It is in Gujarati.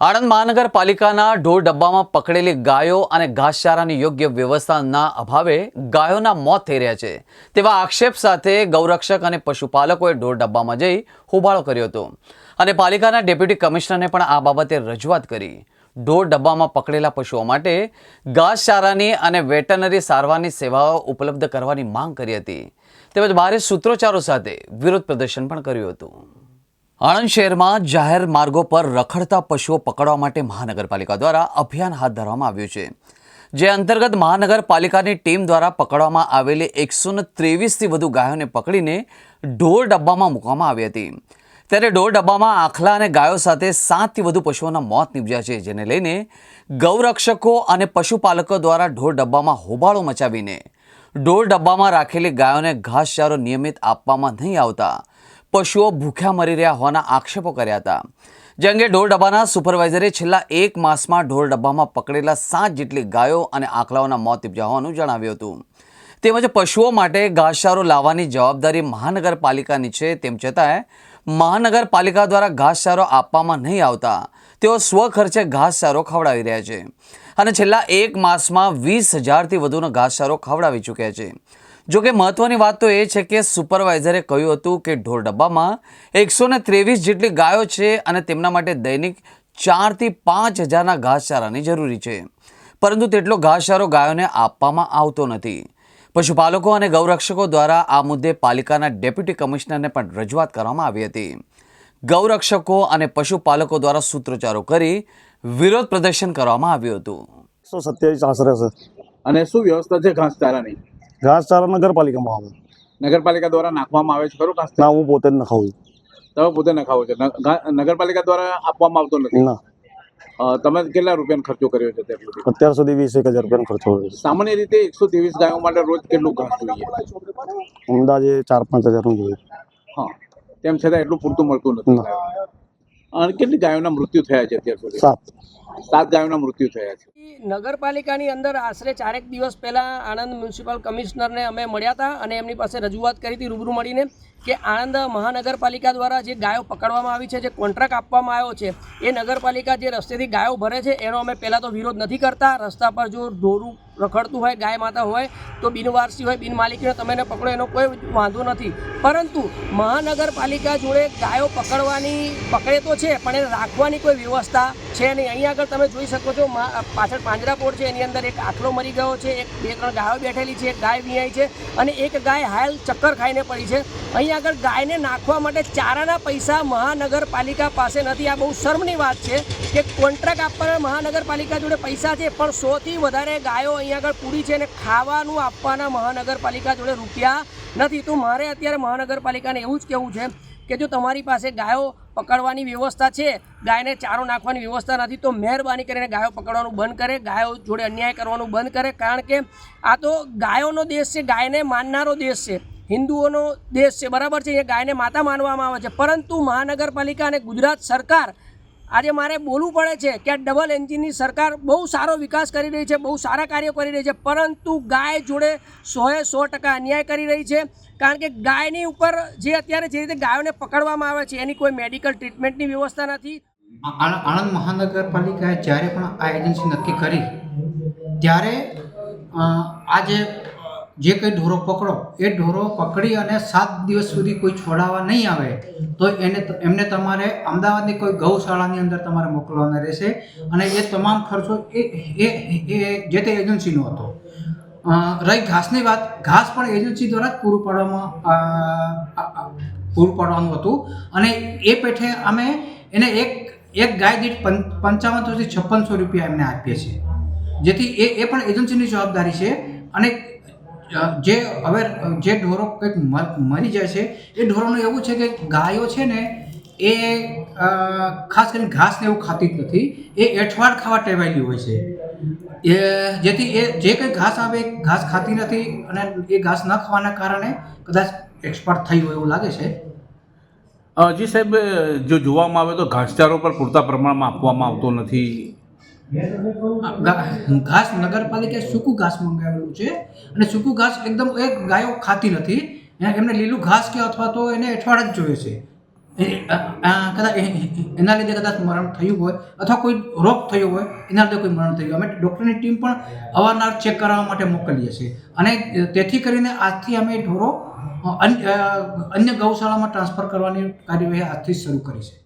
આણંદ મહાનગરપાલિકાના ઢોર ડબ્બામાં પકડેલી ગાયો અને ઘાસચારાની યોગ્ય વ્યવસ્થાના અભાવે ગાયોના મોત થઈ રહ્યા છે. તેવા આક્ષેપ સાથે ગૌરક્ષક અને પશુપાલકોએ ઢોર ડબ્બામાં જઈ હોબાળો કર્યો હતો. અને પાલિકાના ડેપ્યુટી કમિશનરને પણ આ બાબતે રજૂઆત કરી. ઢોર ડબ્બામાં પકડેલા પશુઓ માટે ઘાસચારાની અને વેટરનરી સારવારની સેવાઓ ઉપલબ્ધ કરવાની માંગ કરી હતી. તેમજ ભારે સૂત્રોચ્ચારો સાથે વિરોધ પ્રદર્શન પણ કર્યું હતું. આણંદ શહેરમાં જાહેર માર્ગો પર રખડતા પશુઓ પકડવા માટે મહાનગરપાલિકા દ્વારા અભિયાન હાથ ધરવામાં આવ્યું છે. જે અંતર્ગત મહાનગરપાલિકાની ટીમ દ્વારા પકડવામાં આવેલી એકસો ત્રેવીસથી વધુ ગાયોને પકડીને ઢોર ડબ્બામાં મૂકવામાં આવી હતી. ત્યારે ઢોર ડબ્બામાં આખલા અને ગાયો સાથે સાતથી વધુ પશુઓના મોત નીપજ્યા છે, જેને લઈને ગૌરક્ષકો અને પશુપાલકો દ્વારા ઢોર ડબ્બામાં હોબાળો મચાવીને ઢોર ડબ્બામાં રાખેલી ગાયોને ઘાસચારો નિયમિત આપવામાં નહીં આવતા. પશુઓ ભૂખ્યા મરી રહ્યા હોવાના આક્ષેપો કર્યા હતા. જે અંગે ઢોર ડબ્બાના સુપરવાઇઝરે છેલ્લા એક માસમાં ઢોર ડબ્બામાં પકડેલા સાત જેટલી ગાયો અને આંકડાઓના મોત નીપજ્યા હોવાનું જણાવ્યું હતું. તેમજ પશુઓ માટે ઘાસચારો લાવવાની જવાબદારી મહાનગરપાલિકાની છે તેમ છતાંય મહાનગરપાલિકા દ્વારા ઘાસચારો આપવામાં નહીં આવતા. તેઓ સ્વખર્ચે ઘાસચારો ખવડાવી રહ્યા છે. અને છેલ્લા એક માસમાં વીસ હજારથી વધુનો ઘાસચારો ખવડાવી ચૂક્યા છે. જો કે મહત્વની વાત તો એ છે કે સુપરવાઇઝરે કહ્યું હતું કે ઢોર ડબ્બામાં એકસો ને ત્રેવીસ જેટલી ગાયો છે અને તેમના માટે દૈનિક ચારથી પાંચ હજારના ઘાસચારાની જરૂરી છે. પરંતુ તેટલો ઘાસચારો ગાયોને આપવામાં આવતો નથી. પશુપાલકો અને ગૌરક્ષકો દ્વારા આ મુદ્દે પાલિકાના ડેપ્યુટી કમિશનરને પણ રજૂઆત કરવામાં આવી હતી. ગૌરક્ષકો અને પશુપાલકો દ્વારા સૂત્રોચ્ચારો કરી વિરોધ પ્રદર્શન કરવામાં આવ્યું હતું. એકસો સત્યાવીસ આશરે છે. અને શું વ્યવસ્થા છે ઘાસચારાની? ઘાસચારા નગરપાલિકામાં આવે. નગરપાલિકા દ્વારા નાખવામાં આવે છે ખરું ઘાસ ના હું પોતે જ નખાવું તમે પોતે નખાવો છો. નગરપાલિકા દ્વારા આપવામાં આવતો નથી? ના. તમે કેટલા રૂપિયાનો ખર્ચો કર્યો છે અત્યાર સુધી વીસ એક હજાર રૂપિયાનો ખર્ચો સામાન્ય રીતે એકસો ત્રેવીસ ગાયો માટે રોજ કેટલું ઘાસ જોઈએ? અંદાજે ચાર પાંચ હજારનું જોઈએ. હા. તેમ છતાં એટલું પૂરતું મળતું નથી. કેટલી ગાયોના મૃત્યુ થયા છે અત્યાર સુધી? સાત. સાત ગાયોના મૃત્યુ થયા છે. નગરપાલિકાની અંદર આશરે ચારેક દિવસ પહેલાં આણંદ મ્યુનિસિપલ કમિશનરને અમે મળ્યા હતા અને એમની પાસે રજૂઆત કરી હતી રૂબરૂ મળીને કે આણંદ મહાનગરપાલિકા દ્વારા જે ગાયો પકડવામાં આવી છે જે કોન્ટ્રાક્ટ આપવામાં આવ્યો છે એ નગરપાલિકા જે રસ્તેથી ગાયો ભરે છે એનો અમે પહેલાં તો વિરોધ નથી કરતા. રસ્તા પર જો ઢોરું રખડતું હોય, ગાય માતા હોય, તો બિનવારસી હોય બિનમાલિકીને તમે એને પકડો, એનો કોઈ વાંધો નથી. પરંતુ મહાનગરપાલિકા જોડે ગાયો પકડવાની, પકડે તો છે, પણ એને રાખવાની કોઈ વ્યવસ્થા છે નહીં અહીંયા આગળ તમે જોઈ શકો છો પાછળ પાંજરાપોળ છે, એની અંદર એક આખલો મરી ગયો છે, એક બે ત્રણ ગાયો બેઠેલી છે, એક ગાય વિયાઈ છે અને એક ગાય હાલ ચક્કર ખાઈને પડી છે. અહીં આગળ ગાયને નાખવા માટે ચારાના પૈસા મહાનગરપાલિકા પાસે નથી. આ બહુ શર્મની વાત છે કે કોન્ટ્રાક્ટ આપવાના મહાનગરપાલિકા જોડે પૈસા છે, પણ સોથી વધારે ગાયો અહીં આગળ પૂરી છે અને ખાવાનું આપવાના મહાનગરપાલિકા જોડે રૂપિયા નથી. તો મારે અત્યારે મહાનગરપાલિકાને એવું જ કહેવું છે કે જો તમારી પાસે ગાયો પકડવાની વ્યવસ્થા છે. ગાયને ચારો નાખવાની વ્યવસ્થા નથી તો મહેરબાની કરીને ગાયો પકડવાનું બંધ કરે, ગાયો જોડે અન્યાય કરવાનું બંધ કરે. કારણ કે આ તો ગાયોનો દેશ છે, ગાયને માનનારો દેશ છે, હિન્દુઓનો દેશ છે. બરાબર છે, એ ગાયને માતા માનવામાં આવે છે. પરંતુ મહાનગરપાલિકા અને ગુજરાત સરકાર આજે મારે બોલવું પડે છે કે આ ડબલ એન્જિનની સરકાર બહુ સારો વિકાસ કરી રહી છે, બહુ સારા કાર્યો કરી રહી છે, પરંતુ ગાય જોડે સોએ સો ટકા અન્યાય કરી રહી છે. કારણ કે ગાયની ઉપર જે અત્યારે જે રીતે ગાયોને પકડવામાં આવે છે, એની કોઈ મેડિકલ ટ્રીટમેન્ટની વ્યવસ્થા નથી. આણંદ મહાનગરપાલિકાએ જ્યારે પણ આ એજન્સી નક્કી કરી, ત્યારે આજે જે કંઈ ઢોરો પકડો, એ ઢોરો પકડી અને સાત દિવસ સુધી કોઈ છોડાવવા નહીં આવે, તો એને એમને તમારે અમદાવાદની કોઈ ગૌશાળાની અંદર તમારે મોકલવાના રહેશે. અને એ તમામ ખર્ચો એ એ જે તે એજન્સીનો હતો. રહી ઘાસની વાત, ઘાસ પણ એજન્સી દ્વારા જ પૂરું પાડવામાં પૂરું પાડવાનું હતું. અને એ પેઠે અમે એને એક એક ગાય દીઠ પંચાવનસોથી છપ્પનસો રૂપિયા એમને આપીએ છીએ. જેથી એ એ પણ એજન્સીની જવાબદારી છે. અને જે હવે જે ઢોરો કંઈક મરી જાય છે, એ ઢોરોનું એવું છે કે ગાયો છે ને, એ ખાસ કરીને ઘાસ ને એવું ખાતી જ નથી, એ એઠવાડ ખાવા ટેવાયેલી હોય છે. એ, જેથી એ, જે કંઈ ઘાસ આવે ઘાસ ખાતી નથી અને એ ઘાસ ન ખાવાના કારણે કદાચ એક્સપર્ટ થઈ હોય એવું લાગે છે. જી સાહેબ જો જોવામાં આવે તો ઘાસચારો પર પૂરતા પ્રમાણમાં આપવામાં આવતો નથી. ઘાસ નગરપાલિકાએ સૂકું ઘાસ મંગાવેલું છે અને સૂકું ઘાસ એકદમ એ ગાયો ખાતી નથી. એમને લીલું ઘાસ કે અથવા તો એને અઠવાડ જ જોઈએ છે. કદાચ એના લીધે કદાચ મરણ થયું હોય અથવા કોઈ રોગ થયો હોય, એના લીધે કોઈ મરણ થયું અમે ડૉક્ટરની ટીમ પણ અવારનવાર ચેક કરાવવા માટે મોકલીએ છીએ. અને તેથી કરીને આજથી અમે ઢોરો અન્ય ગૌશાળામાં ટ્રાન્સફર કરવાની કાર્યવાહી આજથી શરૂ કરી છે.